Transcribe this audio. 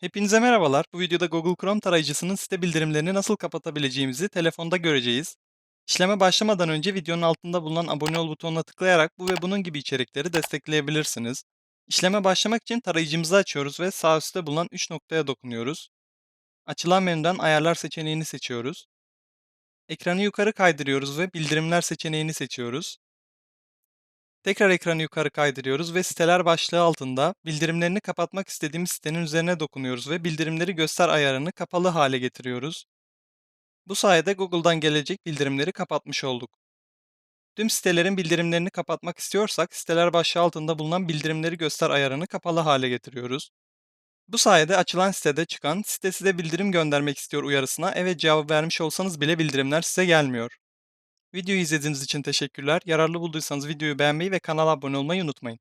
Hepinize merhabalar. Bu videoda Google Chrome tarayıcısının site bildirimlerini nasıl kapatabileceğimizi telefonda göreceğiz. İşleme başlamadan önce videonun altında bulunan abone ol butonuna tıklayarak bu ve bunun gibi içerikleri destekleyebilirsiniz. İşleme başlamak için tarayıcımızı açıyoruz ve sağ üstte bulunan 3 noktaya dokunuyoruz. Açılan menüden ayarlar seçeneğini seçiyoruz. Ekranı yukarı kaydırıyoruz ve bildirimler seçeneğini seçiyoruz. Tekrar ekranı yukarı kaydırıyoruz ve siteler başlığı altında bildirimlerini kapatmak istediğimiz sitenin üzerine dokunuyoruz ve bildirimleri göster ayarını kapalı hale getiriyoruz. Bu sayede Google'dan gelecek bildirimleri kapatmış olduk. Tüm sitelerin bildirimlerini kapatmak istiyorsak siteler başlığı altında bulunan bildirimleri göster ayarını kapalı hale getiriyoruz. Bu sayede açılan sitede çıkan site size bildirim göndermek istiyor uyarısına evet cevap vermiş olsanız bile bildirimler size gelmiyor. Videoyu izlediğiniz için teşekkürler. Yararlı bulduysanız videoyu beğenmeyi ve kanala abone olmayı unutmayın.